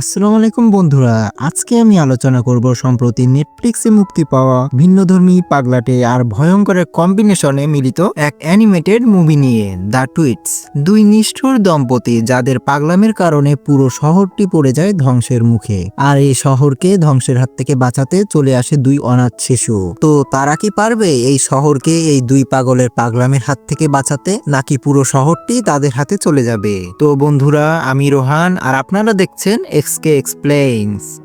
আসসালামু আলাইকুম বন্ধুরা, আজকে আমি আলোচনা করব সম্প্রতি নেটফ্লিক্সে মুক্তি পাওয়া ভিন্নধর্মী পাগলাটে আর ভয়ঙ্কর কম্বিনেশনে মিলিত এক অ্যানিমেটেড মুভি নিয়ে দ্য টুইটস দুই নিষ্ঠুর দম্পতি যাদের পাগলামের কারণে পুরো শহরটি পড়ে যায় ধ্বংসের মুখে, আর এই শহরকে ধ্বংসের হাত থেকে বাঁচাতে চলে আসে দুই অনাথ শিশু। তো তারা কি পারবে এই শহরকে এই দুই পাগলের পাগলামের হাত থেকে বাঁচাতে, নাকি পুরো শহরটি তাদের হাতে চলে যাবে? তো বন্ধুরা, আমি রোহান, আর আপনারা দেখছেন XK explains.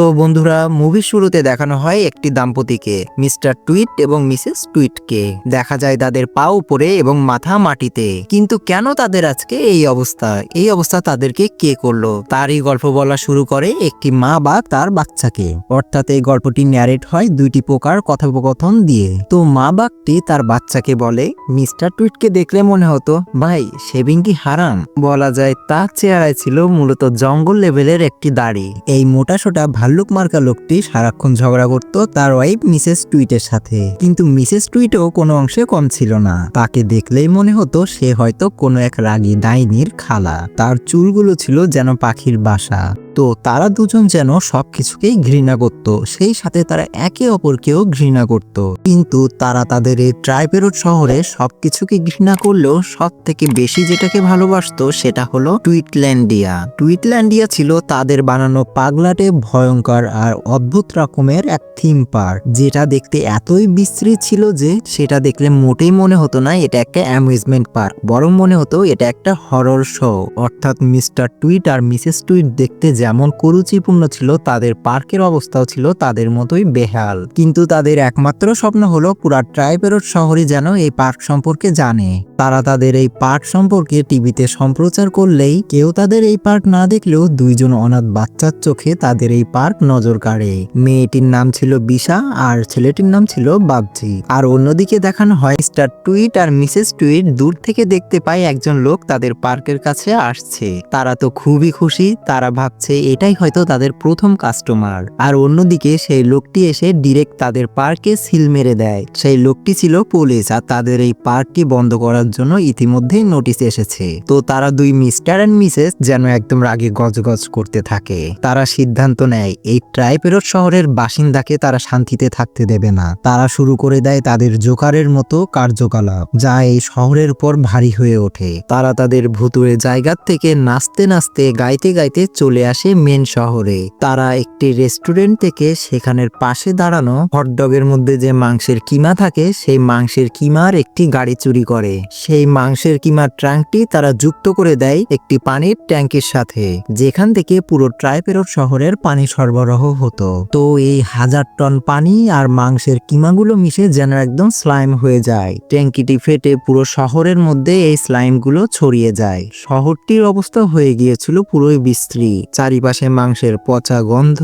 তো বন্ধুরা মুভির শুরুতে দেখানো হয় একটি দাম্পতিকে, মিস্টার টুইট এবং মিসেস টুইটকে। দেখা যায় তাদের পা উপরে এবং মাথা মাটিতে। কিন্তু কেন তাদের আজকে এই অবস্থা? এই অবস্থা তাদেরকে কে করল? তারই গল্প বলা শুরু করে একটি মা বা তার বাচ্চাকে। অর্থাৎ এই গল্পটি ন্যারেট হয় দুইটি প্রকার কথোপকথন দিয়ে। তো মা বাঘটি তার বাচ্চাকে বলে, মিস্টার টুইটকে দেখলে মনে হতো, ভাই শেভিং কি হারাম। বলা যায়, তার চেহারায় ছিল মূলত জঙ্গল লেভেলের একটি দাড়ি। এই মোটা সোটা ভাল্লুক মার্কা লোকটি সারাক্ষণ ঝগড়া করত তার ওয়াইফ মিসেস টুইটের সাথে। কিন্তু মিসেস টুইটও কোনো অংশে কম ছিল না। তাকে দেখলেই মনে হতো সে হয়তো কোনো এক রাগী ডাইনির খালা। তার চুলগুলো ছিল যেন পাখির বাসা। তো তারা দুজন যেন সবকিছুকেই ঘৃণা করত, সেই সাথে তারা একে অপরকেও ঘৃণা করত। কিন্তু তারা তাদের এই ট্রাইপেরোড শহরে সবকিছুকে ঘৃণা করলেও সব থেকে বেশি যেটাকে ভালোবাসতো সেটা হলো টুইটল্যান্ডিয়া। টুইটল্যান্ডিয়া ছিল তাদের বানানো পাগলাটে, ভয়ঙ্কর আর অদ্ভুত রকমের এক থিম পার্ক, যেটা দেখতে এতই বিস্তৃত ছিল যে সেটা দেখলে মোটেই মনে হতো না এটা একটা অ্যামিউজমেন্ট পার্ক, বরং মনে হতো এটা একটা হরর শো। অর্থাৎ মিস্টার টুইট আর মিসেস টুইট দেখতে যেমন কুরুচিপূর্ণ ছিল, তাদের পার্কের অবস্থাও ছিল তাদের মতোই বেহাল। কিন্তু তাদের একমাত্র স্বপ্ন হলো পুরা ট্রাইপেরোড শহরে যেন এই পার্ক সম্পর্কে জানে। তারা তাদের এই পার্ক সম্পর্কে টিভিতে সম্প্রচার করলেই কেউ তাদের এই পার্ক না দেখলেও দুইজন অনাথ বাচ্চার চোখে তাদের এই পার্ক নজর কাড়ে। মেয়েটির নাম ছিল বিশা আর ছেলেটির নাম ছিল বাবজি আর অন্যদিকে দেখানো হয় স্টার টুইট আর মিসেস টুইট দূর থেকে দেখতে পায় একজন লোক তাদের পার্কের কাছে আসছে। তারা তো খুবই খুশি, তারা ভাবছে এটাই হয়তো তাদের প্রথম কাস্টমার আর অন্যদিকে সেই লোকটি এসে ডিরেক্ট তাদের পার্কে সিল মেরে দেয়। সেই লোকটি ছিল পুলিশ আর তাদের এই পার্কটি বন্ধ করার জন্য ইতিমধ্যেই নোটিশ এসেছে। তো তারা দুই মিস্টার অ্যান্ড মিসেস যেন একদম রাগে গজগজ করতে থাকে। তারা সিদ্ধান্ত নেয়, এই ট্রাইপেরোড শহরের বাসিন্দাকে তারা শান্তিতে থাকতে দেবে না। তারা শুরু করে দেয় তাদের জোকারের মতো কার্যকলাপ, যা এই শহরের উপর ভারী হয়ে ওঠে। তারা তাদের ভুতুরে জায়গার থেকে নাচতে নাচতে, গাইতে গাইতে চলে আসে মেন শহরে। তারা একটি রেস্টুরেন্ট থেকে সেখানের পাশে দাঁড়ানো হটডগের মধ্যে যে মাংসের কিমা থাকে, সেই মাংসের কিমার একটি গাড়ি চুরি করে। সেই মাংসের কিমার ট্রাঙ্কটি তারা যুক্ত করে দেয় একটি পানির ট্যাঙ্কের সাথে, যেখান থেকে পুরো ট্রাইপেরোড শহরের পানি সরবরাহ হতো। তো এই হাজার টন পানি আর মাংসের কিমাগুলো মিশে যেন একদম স্লাইম হয়ে যায়। ট্যাঙ্কিটি ফেটে পুরো শহরের মধ্যে এই স্লাইমগুলো ছড়িয়ে যায়। শহরটির অবস্থা হয়ে গিয়েছিল পুরোই বিস্ত্রী চারিপাশে মাংসের পচা গন্ধ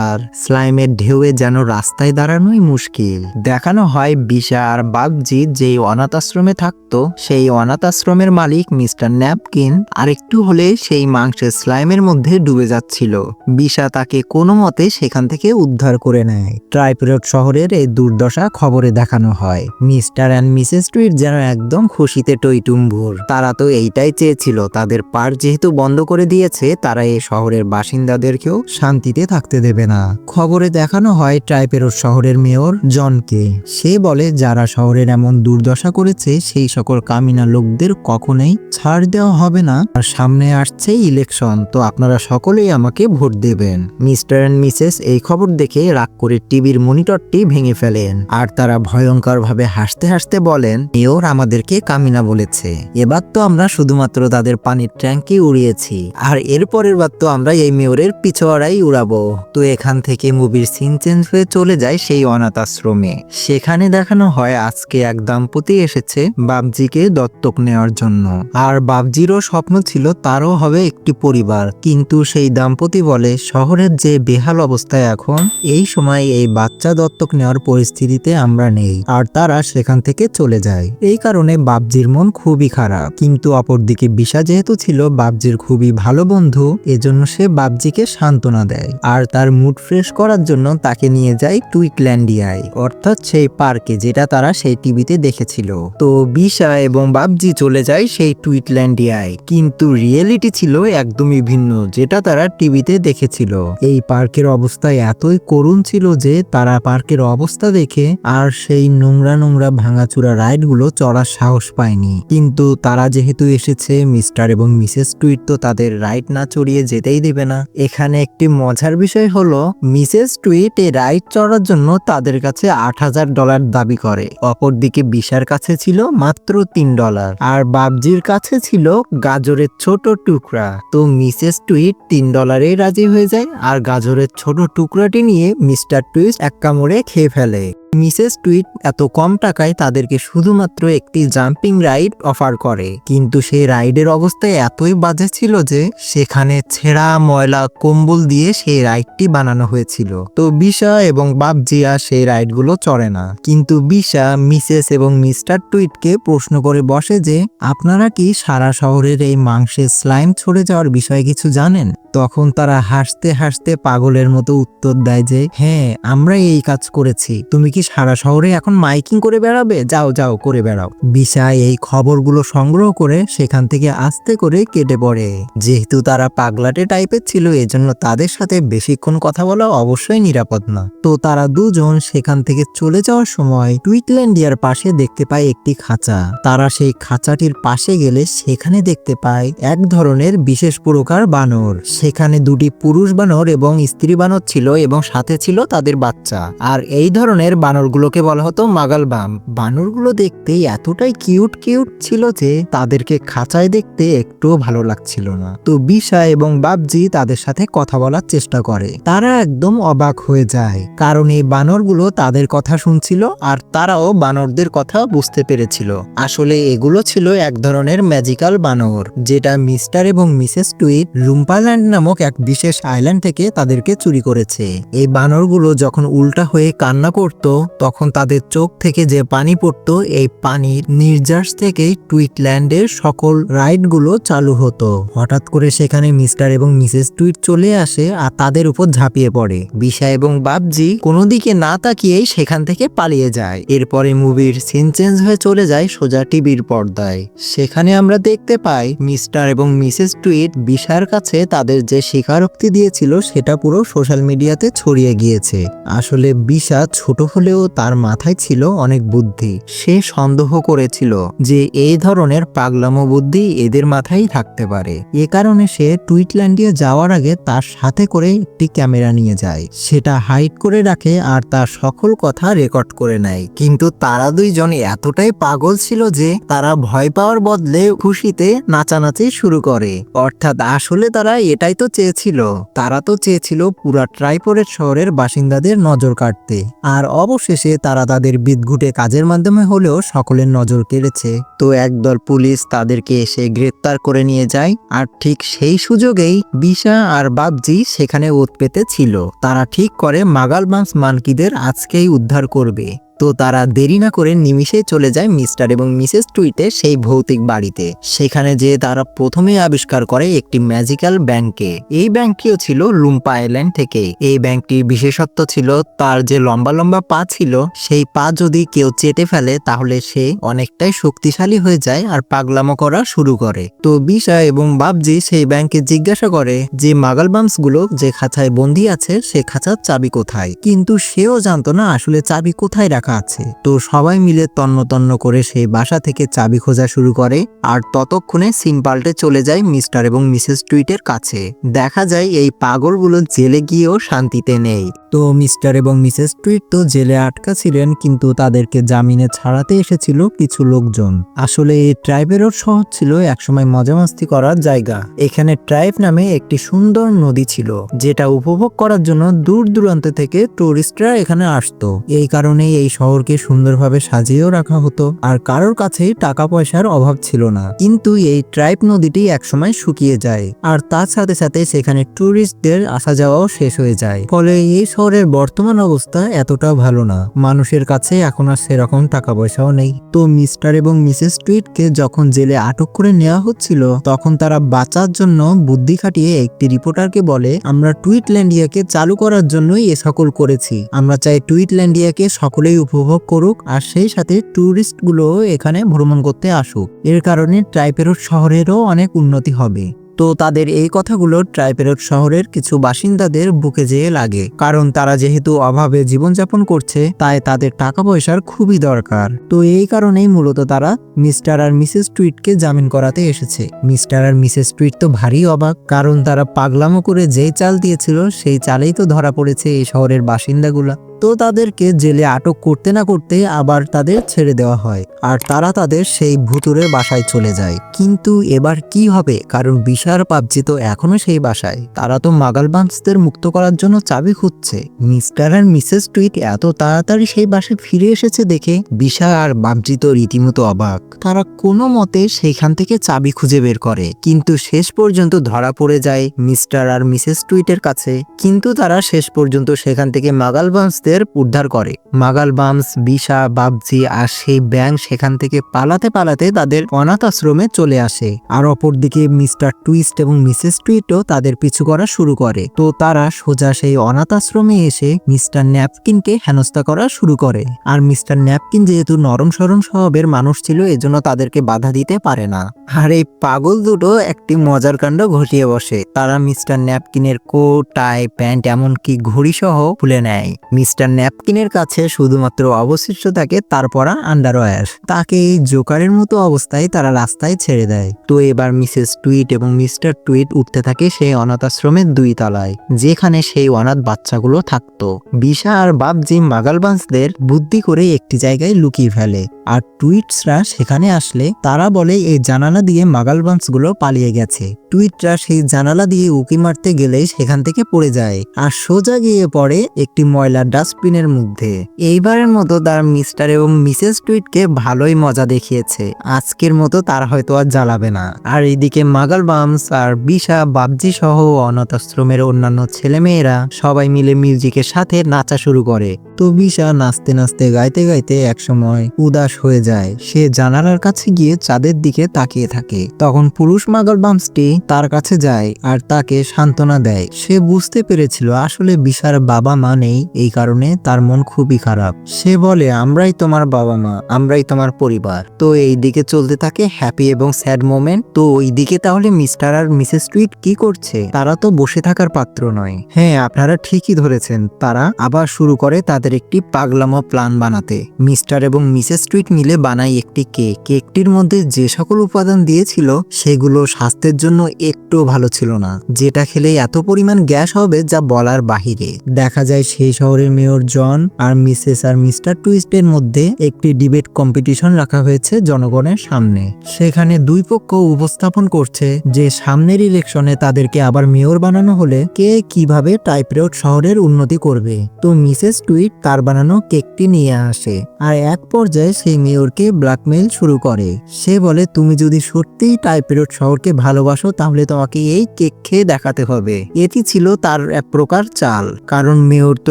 আর স্লাইমের ঢেউয়ে যেন রাস্তায় দাঁড়ানোই মুশকিল। দেখানো হয় বিশা আর বাগজি যেই অনাথ আশ্রমে থাকতো, সেই অনাথ আশ্রমের মালিক মিস্টার ন্যাপকিন আর একটু হলে সেই মাংসের স্লাইমের মধ্যে ডুবে যাচ্ছিল। বিশা তাকে কোনো মতে সেখান থেকে উদ্ধার করে নেয়। ট্রাইপিরট শহরের এই দুর্দশা খবরে দেখানো হয়। মিস্টার অ্যান্ড মিসেস টুইট যেন একদম খুশিতে টইটুম্বুর। তারা তো এইটাই চেয়েছিল, তাদের পার্ক যেহেতু বন্ধ করে দিয়েছে, তারা এই শহরের বাসিন্দাদেরকেও শান্তিতে থাকতে দেবে না। খবরে দেখানো হয় ট্রাইপেরোড শহরের মেয়র জনকে। সে বলে, যারা শহরের এমন দুর্দশা করেছে, সেই সকল কামিনা লোকদের কখনোই ছাড় দেওয়া হবে না। আর সামনে আসছে ইলেকশন, তো আপনারা সকলেই আমাকে ভোট দেবেন। মিস্টার অ্যান্ড মিসেস এই খবর দেখে রাগ করে টিভির মনিটরটি ভেঙে ফেলেন। আর তারা ভয়ঙ্কর ভাবে হাসতে হাসতে বলেন, মেয়র আমাদেরকে কামিনা বলেছে। এবার তো আমরা শুধুমাত্র তাদের পানির ট্যাঙ্কি উড়িয়েছি। আর এরপরের বার তো আমরা এই মেয়রের পিছোয়ারাই উড়াবো। তো এখান থেকে মুভির সিন চেঞ্জ হয়ে চলে যায় সেই অনাথ আশ্রমে। সেখানে দেখানো হয় আজকে এক দম্পতি এসেছে বাবজিকে দত্তক নেওয়ার জন্য। আর বাবজিরও স্বপ্ন ছিল তারও হবে একটি পরিবার। কিন্তু সেই দম্পতি বলে, শহরের যে বেহাল অবস্থায় এখন, এই সময় এই বাচ্চা দত্তক নেওয়ার পরিস্থিতিতে আমরা নেই। আর তারা সেখান থেকে চলে যায়। এই কারণে বাবজির মন খুবই খারাপ। কিন্তু অপরদিকে বিশা যেহেতু ছিল বাবজির খুবই ভালো বন্ধু, এজন্য সে সে বাবজিকে সান্ত্বনা দেয়। আর তার মুড ফ্রেশ করার জন্য তাকে নিয়ে যায় টুইটল্যান্ডিয়ায় অর্থাৎ সেই পার্কে যেটা তারা সেই টিভিতে দেখেছিল। তো বিশা এবং বাবজি চলে যায় সেই টুইটল্যান্ডিয়ায় কিন্তু রিয়েলিটি ছিল একদমই ভিন্ন, যেটা তারা টিভিতে দেখেছিল। এই পার্কের অবস্থা এতই করুণ ছিল যে তারা পার্কের অবস্থা দেখে আর সেই নোংরা নোংরা ভাঙাচুরা রাইডগুলো চড়ার সাহস পায়নি। কিন্তু তারা যেহেতু এসেছে, মিস্টার এবং মিসেস টুইট তো তাদের রাইড না চড়িয়ে যেতেই দেবে। না। এখানে একটি মজার বিষয় হলো, মিসেস টুইট এই রাইড চড়ার জন্য তাদের কাছে আট হাজার ডলার দাবি করে। অপরদিকে বিশার কাছে ছিল মাত্র তিন ডলার, আর বাবজির কাছে ছিল গাজরের ছোট টুকরা। তো মিসেস টুইট তিন ডলারেই রাজি হয়ে যায়, আর গাজরের ছোট টুকরাটি নিয়ে মিস্টার টুইস্ট এক কামড়ে খেয়ে ফেলে। মিসেস টুইট এত কম টাকায় তাদেরকে শুধুমাত্র একটি জাম্পিং রাইড অফার করে। কিন্তু সেই রাইডের অবস্থা এতই বাজে ছিল যে সেখানে ছেঁড়া ময়লা কম্বল দিয়ে সেই রাইডটি বানানো হয়েছিল। তো বিশা এবং বাবজিয়া সেই রাইডগুলো চড়ে না। কিন্তু বিশা, মিসেস এবং মিস্টার টুইটকে প্রশ্ন করে বসে যে, আপনারা কি সারা শহরের এই মাংসের স্লাইম ছড়ে যাওয়ার বিষয়ে কিছু জানেন? তখন তারা হাসতে হাসতে পাগলের মতো উত্তর দেয় যে হ্যাঁ আমরা এই কাজ করেছি। তুমি কি সারা শহরে এখন মাইকিং করে বেড়াবে? যাও যাও, করে বেড়াও। বিশা এই খবরগুলো সংগ্রহ করে সেখান থেকে আস্তে করে কেটে পড়ে। যেহেতু তারা পাগলাটে টাইপের ছিল, এজন্য তাদের সাথে বেশিক্ষণ কথা বলা অবশ্যই নিরাপদ না। তো তারা দুজন সেখান থেকে চলে যাওয়ার সময় টুইটল্যান্ডিয়ার পাশে দেখতে পায় একটি খাঁচা। তারা সেই খাঁচাটির পাশে গেলে সেখানে দেখতে পায় এক ধরনের বিশেষ প্রকার বানর। সেখানে দুটি পুরুষ বানর এবং স্ত্রী বানর ছিল এবং সাথে ছিল তাদের বাচ্চা। আর এই ধরনের বানরগুলোকে বলা হতো মাগাল বাম। বানরগুলো দেখতে এতটাই কিউট কিউট ছিল যে তাদেরকে খাঁচায় দেখতে একটুও ভালো লাগছিল না। তো বিশা এবং বাবজি তাদের সাথে কথা বলার চেষ্টা করে। তারা একদম অবাক হয়ে যায়, কারণ এই বানরগুলো তাদের কথা শুনছিল আর তারাও বানরদের কথা বুঝতে পেরেছিল। আসলে এগুলো ছিল এক ধরনের ম্যাজিক্যাল বানর, যেটা মিস্টার এবং মিসেস টুইট রুম্পাল্যান্ড নামক এক বিশেষ আইল্যান্ড থেকে তাদেরকে চুরি করেছে। এই বানরগুলো যখন উল্টা হয়ে কান্না করত তখন তাদের চোখ থেকে যে পানি পড়তো, এই পানির নির্যাস থেকেই টুইটল্যান্ডের সকল রাইডগুলো চালু হতো। হঠাৎ করে সেখানে মিস্টার এবং মিসেস টুইট চলে আসে আর তাদের উপর ঝাঁপিয়ে পড়ে। বিশা এবং বাবজি কোনো দিকে না তাকিয়েই সেখান থেকে পালিয়ে যায়। এরপরে মুভির সিন চেঞ্জ হয়ে চলে যায় সোজা টিভির পর্দায়। সেখানে আমরা দেখতে পাই মিস্টার এবং মিসেস টুইট বিশার কাছে তাদের যে স্বীকারোক্তি দিয়েছিল সেটা পুরো সোশ্যাল মিডিয়াতে ছড়িয়ে গিয়েছে। আসলে বিশা ছোট হলেও তার মাথায় ছিল অনেক বুদ্ধি। সে সন্দেহ করেছিল যে এই ধরনের পাগলামো বুদ্ধি এদের মাথায় থাকতে পারে। এ কারণে সে টুইটল্যান্ডিয়া যাওয়ার আগে তার সাথে করে একটি ক্যামেরা নিয়ে যায়। সেটা হাইড করে রাখে আর তার সকল কথা রেকর্ড করে নেয়। কিন্তু তারা দুইজন এতটাই পাগল ছিল যে তারা ভয় পাওয়ার বদলে খুশিতে নাচানাচি শুরু করে। অর্থাৎ আসলে তারা এটাই তো চেয়েছিল। তারা তো চেয়েছিল পুরা ট্রাইপোরেট শহরের বাসিন্দাদের নজর কাটতে। আর অবশেষে তারা তাদের বিদঘুটে কাজের মাধ্যমে হলেও সকলের নজর কেড়েছে। তো একদল পুলিশ তাদেরকে এসে গ্রেপ্তার করে নিয়ে যায়, আর ঠিক সেই সুযোগেই বিশা আর বাবজি সেখানে ওত পেতে ছিল। তারা ঠিক করে মাগালবান্স মানকিদের আজকেই উদ্ধার করবে। তো তারা দেরি না করে নিমিষে চলে যায় মিস্টার এবং মিসেস টুইটে সেই ভৌতিক বাড়িতে। সেখানে যে তারা প্রথমে আবিষ্কার করে একটি ম্যাজিক্যাল ব্যাংকে। এই ব্যাংকটিও ছিল লুম্পা আইল্যান্ড থেকে। এই ব্যাংকটির বিশেষত্ব ছিল তার যে লম্বা লম্বা পা ছিল, সেই পা যদি কেউ চেটে ফেলে, তাহলে সে অনেকটাই শক্তিশালী হয়ে যায় আর পাগলামো করা শুরু করে। তো বিশা এবং বাবজি সেই ব্যাংকে জিজ্ঞাসা করে যে মাগালবামসগুলো যে খাঁচায় বন্দি আছে, সে খাঁচার চাবি কোথায়? কিন্তু সেও জানতো না আসলে চাবি কোথায় রাখা আছে। তো সবাই মিলে তন্ন তন্ন করে সেই বাসা থেকে চাবি খোঁজা শুরু করে আর ততক্ষণে সিম পাল্টে চলে যায় মিস্টার এবং মিসেস টুইটের কাছে। দেখা যায় এই পাগলগুলো জেলে গিয়েও শান্তিতে নেই। তো মিস্টার এবং মিসেস টুইট তো জেলে আটকা ছিলেন, কিন্তু তাদেরকে জামিনে ছাড়াতে এসেছিল কিছু লোকজন। আসলে এই ট্রাইবেরও শহর ছিল একসময় মজামাস্তি করার জায়গা। এখানে ট্রাইব নামে একটি সুন্দর নদী ছিল, যেটা উপভোগ করার জন্য দূর দূরান্ত থেকে টুরিস্টরা এখানে আসতো। এই কারণেই এই শহরকে সুন্দরভাবে সাজিয়েও রাখা হতো, আর কারোর কাছেই টাকা পয়সার অভাব ছিল না। কিন্তু এই ট্রাইব নদীটি একসময় শুকিয়ে যায়, আর তার সাথে সাথে সেখানে টুরিস্টদের আসা যাওয়াও শেষ হয়ে যায়। ফলে এই শহর শহরের বর্তমান অবস্থা এতটাও ভালো না। মানুষের কাছে এখন আর সেরকম টাকা পয়সাও নেই। তো মিস্টার এবং মিসেস টুইটকে যখন জেলে আটক করে নেওয়া হচ্ছিল, তখন তারা বাঁচার জন্য বুদ্ধি খাটিয়ে একটি রিপোর্টারকে বলে, আমরা টুইটল্যান্ডিয়াকে চালু করার জন্যই এ সকল করেছি। আমরা চাই টুইটল্যান্ডিয়াকে সকলেই উপভোগ করুক আর সেই সাথে ট্যুরিস্টগুলো এখানে ভ্রমণ করতে আসুক। এর কারণে ট্রাইপেরোট শহরেরও অনেক উন্নতি হবে। তো তাদের এই কথাগুলো ট্রাইপেরট শহরের কিছু বাসিন্দাদের বুকে যেয়ে লাগে। কারণ তারা যেহেতু অভাবে জীবনযাপন করছে, তাই তাদের টাকা পয়সার খুবই দরকার। তো এই কারণেই মূলত তারা মিস্টার আর মিসেস টুইটকে জামিন করাতে এসেছে। মিস্টার আর মিসেস টুইট তো ভারী অবাক, কারণ তারা পাগলামো করে যেই চাল দিয়েছিল, সেই চালেই তো ধরা পড়েছে এই শহরের বাসিন্দাগুলা। তো তাদেরকে জেলে আটক করতে না করতে আবার তাদের ছেড়ে দেওয়া হয়। আর তারা তাদের সেই ভুতুরের বাসায় চলে যায়। কিন্তু এবার কি হবে? কারণ বিশার পাবজি তো এখনও সেই বাসায়। তারা তো মাগালবান্সদের মুক্ত করার জন্য চাবি খুঁজছে। মিস্টার আর মিসেস টুইট এত তাড়াতাড়ি সেই বাসায় ফিরে এসেছে দেখে বিশা আর বাবজি তো রীতিমতো অবাক। তারা কোনো মতে সেইখান থেকে চাবি খুঁজে বের করে। কিন্তু শেষ পর্যন্ত ধরা পড়ে যায় মিস্টার আর মিসেস টুইটের কাছে। কিন্তু তারা শেষ পর্যন্ত সেখান থেকে মাগালবান্সদের উদ্ধার করে। মাগালবামস বিশা বাবজি আর সেই ব্যাং সেখান থেকে পালাতে পালাতে তাদের অনাথ আশ্রমে চলে আসে। আর অপরদিকে মিস্টার টুইস্ট এবং মিসেস টুইটও তাদের পিছু করা শুরু করে। তো তারা সোজা সেই অনাথ আশ্রমে এসে মিস্টার ন্যাপকিনকে হেনস্থা করা শুরু করে। আর মিস্টার ন্যাপকিন যেহেতু নরম সরম স্বভাবের মানুষ ছিল, এজন্য তাদেরকে বাধা দিতে পারে না। আর এই পাগল দুটো একটি মজার কাণ্ড ঘটিয়ে বসে। তারা মিস্টার ন্যাপকিনের কোট, টাই, প্যান্ট, এমনকি ঘড়ি সহ খুলে নেয়। মিস্টার ন্যাপকিনের কাছে শুধুমাত্র অবশিষ্ট থাকে তার পরা আন্ডারওয়্যার। তাকে এই জোকারের মতো অবস্থায় তারা রাস্তায় ছেড়ে দেয়। তো এবার মিসেস টুইট এবং মিস্টার টুইট উঠতে থাকে সেই অনাথ আশ্রমের দুই তলায়, যেখানে সেই অনাথ বাচ্চাগুলো থাকতো। বিশা আর বাবজি মাগালবান্সদের বুদ্ধি করে একটি জায়গায় লুকিয়ে ফেলে। আর টুইটসরা সেখানে আসলে তারা বলে এই জানালা দিয়ে মাগালবান্সগুলো পালিয়ে গেছে। টুইটরা সেই জানালা দিয়ে উকি মারতে গেলে সেখান থেকে পড়ে যায়। আর সোজা গিয়ে পড়ে একটি ময়লা ডাস্টবিনের মধ্যে। এইবারের মতো তার মিস্টার এবং মিসেস টুইটকে ভালোই মজা দেখিয়েছে। আজকের মতো তার হয়তো আর জ্বালাবে না। আর এইদিকে মাগাল বামস আর বিশা বাবজি সহ অনাথ আশ্রমের অন্যান্য ছেলেমেয়েরা সবাই মিলে মিউজিকের সাথে নাচা শুরু করে। তো বিশা নাচতে নাচতে গাইতে গাইতে একসময় উদাস হয়ে যায়। সে জানালার কাছে গিয়ে চাঁদের দিকে তাকিয়ে থাকে। তখন পুরুষ মাগাল বামসটি তার কাছে যায় আর তাকে সান্ত্বনা দেয়। সে বুঝতে পেরেছিল আসলে বিশার বাবা মা নেই, এই কারণে তার মন খুবই খারাপ। সে বলে, আমরাই তোমার বাবা মা, আমরাই তোমার পরিবার। তো এই দিকে চলতে থাকে হ্যাপি এবং স্যাড মোমেন্ট তো ওই দিকে তাহলে মিস্টার আর মিসেস টুইট কি করছে? তারা তো বসে থাকার পাত্র নয়। হ্যাঁ আপনারা ঠিকই ধরেছেন। তারা আবার শুরু করে তাদের একটি পাগলামো প্ল্যান বানাতে। মিস্টার এবং মিসেস টুইট মিলে বানায় একটি কেক কেকটির মধ্যে যে সকল উপাদান দিয়েছিল, সেগুলো স্বাস্থ্যের জন্য একটু ভালো ছিল না। যেটা খেলে এত পরিমাণ গ্যাস হবে যা বলার বাহিরে। দেখা যায় সেই শহরের মেয়র জন আর মিসেস আর মিস্টার টুইস্টের মধ্যে একটি ডিবেট কম্পিটিশন রাখা হয়েছে জনগণের সামনে। সেখানে দুই পক্ষ উপস্থাপন করছে যে সামনের ইলেকশনে তাদেরকে আবার মেয়র বানানো হলে কে কীভাবে টাইপরেট শহরের উন্নতি করবে। তো মিসেস টুইট তার বানানো কেকটি নিয়ে আসে আর এক পর্যায়ে সেই মেয়রকে ব্ল্যাকমেইল শুরু করে। সে বলে, তুমি যদি সত্যিই টাইপেরট শহরকে ভালোবাসো তাহলে তোমাকে এই কেক খেয়ে দেখাতে হবে। এটি ছিল তার এক প্রকার চাল। কারণ মেয়র তো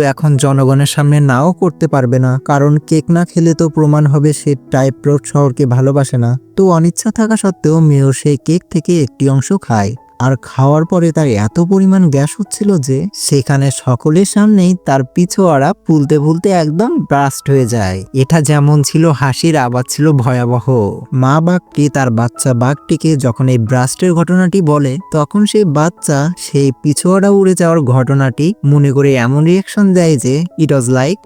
এখন জনগণের সামনে নাও করতে পারবে না, কারণ কেক না খেলে তো প্রমাণ হবে সে টাইপ্রোড শহরকে ভালোবাসে না। তো অনিচ্ছা থাকা সত্ত্বেও মেয়র সেই কেক থেকে একটি অংশ খায়। আর খাওয়ার পরে তার এত পরিমাণ গ্যাস হচ্ছিল যে সেখানে সকলের সামনেই তার পিছোয়ারা ফুলতে ফুলতে একদম ব্রাস্ট হয়ে যায়। এটা যেমন ছিল হাসির, আবার ছিল ভয়াবহ। মা বাঘটি তার বাচ্চা বাঘটিকে যখন এই ব্রাস্টের ঘটনাটি বলে, তখন সেই বাচ্চা, সেই পিছোয়ারা উড়ে যাওয়ার ঘটনাটি মনে করে এমন রিয়াকশন দেয় যে ইট ওয়াজ লাইক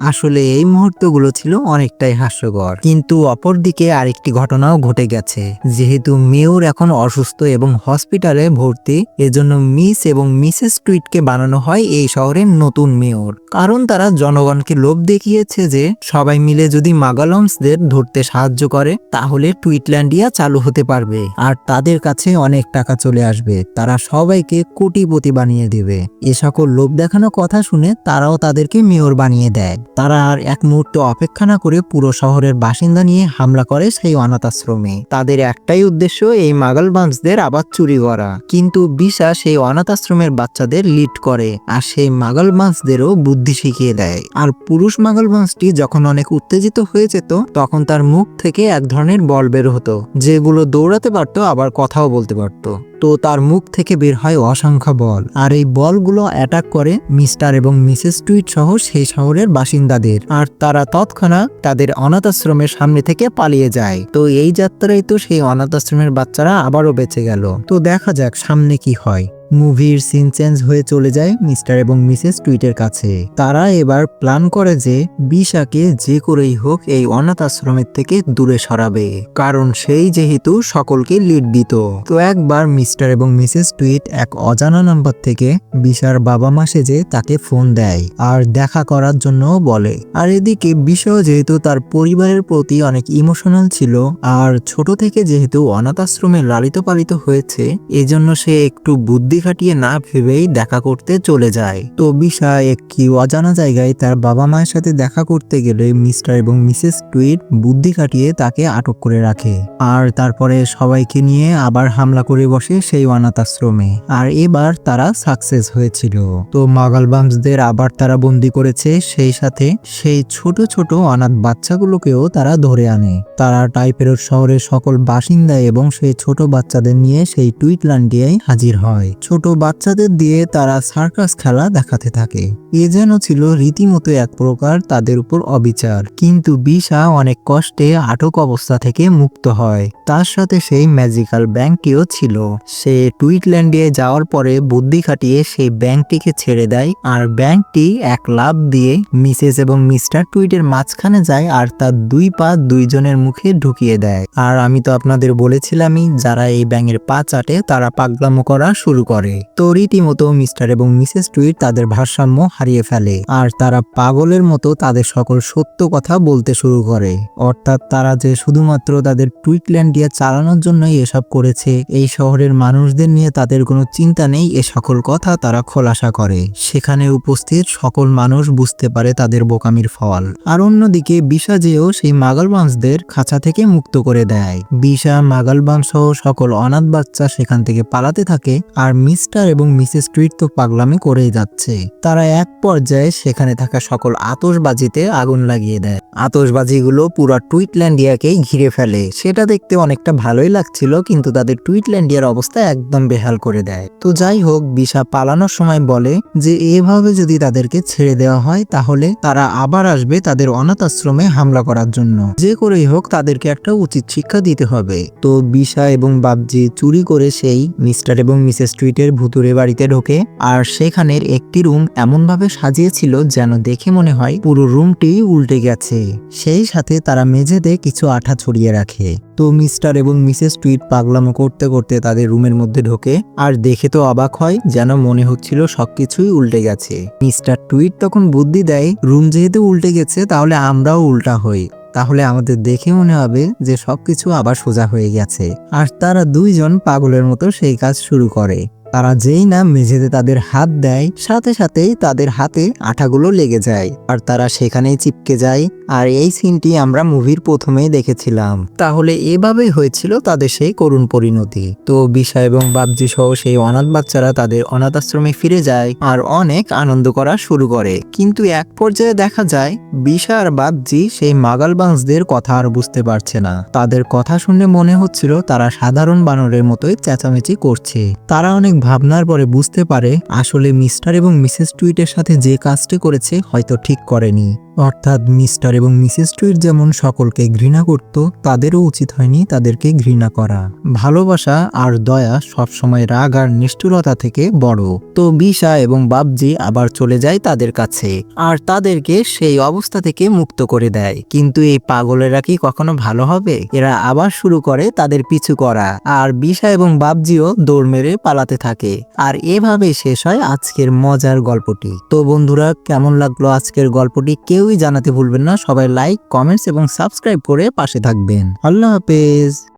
আসলে এই মুহূর্তগুলো ছিল অনেকটাই হাস্যকর। কিন্তু অপরদিকে আরেকটি ঘটনাও ঘটে গেছে। যেহেতু মেয়র এখন অসুস্থ এবং হসপিটালে ভর্তি, এজন্য মিস এবং মিসেস টুইটকে বানানো হয় এই শহরের নতুন মেয়র। কারণ তারা জনগণকে লোভ দেখিয়েছে যে, সবাই মিলে যদি মাগালমসদের ধরতে সাহায্য করে, তাহলে টুইটল্যান্ডিয়া চালু হতে পারবে। আর তাদের কাছে অনেক টাকা চলে আসবে। তারা সবাইকে কোটিপতি বানিয়ে দেবে। এ সকল লোভ দেখানো কথা শুনে তারাও তাদেরকে মেয়র বানিয়ে দেয়। তারা আর এক মুহূর্ত অপেক্ষা না করে পুরো শহরের বাসিন্দা নিয়ে হামলা করে সেই অনাথ আশ্রমে তাদের একটাই উদ্দেশ্য এই মাগলবান্সদের আবার চুরি করা। কিন্তু বিশা সেই অনাথ আশ্রমের বাচ্চাদের লিড করে আর সেই মাগলবান্সদেরও বুদ্ধি শিখিয়ে দেয়। আর পুরুষ মাগলবান্সটি যখন অনেক উত্তেজিত হয়ে যেত, তখন তার মুখ থেকে এক ধরনের বল বের হতো, যেগুলো দৌড়াতে পারতো, আবার কথাও বলতে পারতো। তো তার মুখ থেকে বের হয় অসংখ্য বল। আর এই বলগুলো অ্যাটাক করে মিস্টার এবং মিসেস টুইট সহ সেই শহরের বাসিন্দাদের। আর তারা তৎক্ষণাৎ তাদের অনাথাশ্রমের সামনে থেকে পালিয়ে যায়। তো এই যাত্রায় তো সেই অনাথাশ্রমের বাচ্চারা আবারও বেঁচে গেল। তো দেখা যাক সামনে কি হয়। মুভির সিন চেঞ্জ হয়ে চলে যায় মিস্টার এবং মিসেস টুইটের কাছে। তারা এবার প্ল্যান করে যে বিশাকে যে করেই হোক এই অনাথ আশ্রমের থেকে দূরে সরাবে। কারণ সেই যেহেতু সকলকে লিড দিত। তো একবার মিস্টার এবং মিসেস টুইট এক অজানা নাম্বার থেকে বিশার বাবা মা সেজে তাকে ফোন দেয় আর দেখা করার জন্য বলে। আর এদিকে বিশাও যেহেতু তার পরিবারের প্রতি অনেক ইমোশনাল ছিল আর ছোট থেকে যেহেতু অনাথ আশ্রমে লালিত পালিত হয়েছে, এজন্য সে একটু বুদ্ধি খাটিয়ে না ভেবেই দেখা করতে চলে যায়। তো বিশা একটি অজানা জায়গায় তার বাবা মায়ের সাথে দেখা করতে গেলে মিস্টার এবং মিসেস টুইট বুদ্ধি খাটিয়ে তাকে আটক করে রাখে। আর তারপরে সবাইকে নিয়ে আবার হামলা করে বসে সেই অনাথ আশ্রমে আর এবার তারা সাকসেস হয়েছিল। তো মাগালবামসদের আবার তারা বন্দি করেছে, সেই সাথে সেই ছোট ছোট অনাথ বাচ্চাগুলোকেও তারা ধরে আনে। তারা টাইপেরোর শহরের সকল বাসিন্দা এবং সেই ছোট বাচ্চাদের নিয়ে সেই টুইট টুইটল্যান্ডিয়ায় হাজির হয়। ছোট বাচ্চাদের দিয়ে তারা সার্কাস খেলা দেখাতে থাকে। এ যেন ছিল রীতিমতো এক প্রকার তাদের উপর অবিচার। কিন্তু বিশা অনেক কষ্টে আটক অবস্থা থেকে মুক্ত হয়। তার সাথে সেই ম্যাজিক্যাল ব্যাংকটিও ছিল। সে টুইটল্যান্ডে যাওয়ার পরে বুদ্ধি খাটিয়ে সেই ব্যাংকটিকে ছেড়ে দেয় আর ব্যাংকটি এক লাভ দিয়ে মিসেস এবং মিস্টার টুইটের মাঝখানে যায় আর তার দুই পা দুইজনের মুখে ঢুকিয়ে দেয়। আর আমি তো আপনাদের বলেছিলামই, যারা এই ব্যাঙের পা চাটে তারা পাগলামো করা শুরু করে। তো রীতিমতো মিস্টার এবং মিসেস টুইট তাদের ভারসাম্য হারিয়ে ফেলে। আর তারা পাগলের মতো তাদের সকল সত্য কথা বলতে শুরু করে। অর্থাৎ তারা যে শুধুমাত্র তাদের টুইটল্যান্ডিয়া চালানোর জন্যই এসব করেছে, এই শহরের মানুষদের নিয়ে তাদের কোনো চিন্তা নেই, এ সকল কথা তারা খোলাসা করে। সেখানে উপস্থিত সকল মানুষ বুঝতে পারে তাদের বোকামির ফল। আর অন্যদিকে বিশা যেও সেই মাগালবান্সদের খাঁচা থেকে মুক্ত করে দেয়। বিশা মাগালবান সহ সকল অনাথ বাচ্চা সেখান থেকে পালাতে থাকে, আর মিস্টার এবং মিসেস টুইট তো পাগলামি করেই যাচ্ছে। তারা এক পর্যায়ে সেখানে থাকা সকল আতশবাজিতে আগুন লাগিয়ে দেয়। আতশবাজিগুলো পুরো টুইটল্যান্ডিয়াকেই ঘিরে ফেলে। সেটা দেখতে অনেকটা ভালোই লাগছিল, কিন্তু তাদের টুইটল্যান্ডিয়ার অবস্থা একদম বেহাল করে দেয়। তো যাই হোক বিশা পালানোর সময় বলে যে, এভাবে যদি তাদেরকে ছেড়ে দেওয়া হয়, তাহলে তারা আবার আসবে তাদের অনাথ আশ্রমে হামলা করার জন্য। যে করেই হোক, তাদেরকে একটা উচিত শিক্ষা দিতে হবে। তো বিশা এবং বাবজি চুরি করে সেই মিস্টার এবং মিসেস টুইটের ভুতুরে বাড়িতে ঢোকে, আর সেখানের একটি রুম এমনভাবে সাজিয়েছিল যেন দেখে মনে হয় পুরো রুমটি উল্টে গেছে। সেই সাথে তারা মেঝেতে কিছু আঠা ছড়িয়ে রাখে। তো মিস্টার এবং মিসেস টুইট পাগলামো করতে করতে তাদের রুমের মধ্যে ঢোকে, আর দেখে তো অবাক হয় যেন মনে হচ্ছিল সবকিছুই উল্টে গেছে। মিস্টার টুইট তখন বুদ্ধি দেয়, রুম যেহেতু উল্টে গেছে, তাহলে আমরাও উল্টা হই। তাহলে আমাদের দেখে মনে হবে যে সবকিছু আবার সোজা হয়ে গেছে। আর তারা দুইজন পাগলের মতো সেই কাজ শুরু করে। তারা যেই না মেঝেতে তাদের হাত দেয়, সাথে সাথেই তাদের হাতে আঠাগুলো লেগে যায়। আর তারা সেখানেই চিপকে যায়। আর এই সিনটি আমরা মুভির প্রথমেই দেখেছিলাম। তাহলে এভাবেই হয়েছিল তাদের সেই করুণ পরিণতি। তো বিশা এবং বাবজি সহ সেই অনাথ বাচ্চারা তাদের অনাথ আশ্রমে ফিরে যায় আর অনেক আনন্দ করা শুরু করে। কিন্তু এক পর্যায়ে দেখা যায়, বিশা আর বাবজি সেই মাগালবাংসদের কথা আর বুঝতে পারছে না। তাদের কথা শুনে মনে হচ্ছিল তারা সাধারণ বানরের মতোই চেঁচামেচি করছে। তারা অনেক ভাবনার পরে বুঝতে পারে আসলে মিস্টার এবং মিসেস টুইটের সাথে যে কাজটি করেছে হয়তো ঠিক করেনি। অর্থাৎ মিস্টার এবং মিসেস টুইট যেমন সকলকে ঘৃণা করত, তাদেরও উচিত হয়নি তাদেরকে ঘৃণা করা। ভালোবাসা আর দয়া সবসময় রাগ আর নিষ্ঠুরতা থেকে বড়। তো বিশা এবং বাবজি আবার চলে যায় তাদের কাছে, আর তাদেরকে সেই অবস্থা থেকে মুক্ত করে দেয়। কিন্তু এই পাগলেরা কি কখনো ভালো হবে? এরা আবার শুরু করে তাদের পিছু করা, আর বিশা এবং বাবজিও দৌড় মেরে পালাতে থাকে। আর এভাবে শেষ হয় আজকের মজার গল্পটি। তো বন্ধুরা, কেমন লাগল আজকের গল্পটি? কেউই জানাতে ভুলবেন না। সবাই লাইক কমেন্টস এবং সাবস্ক্রাইব করে পাশে থাকবেন। আল্লাহ হাফেজ।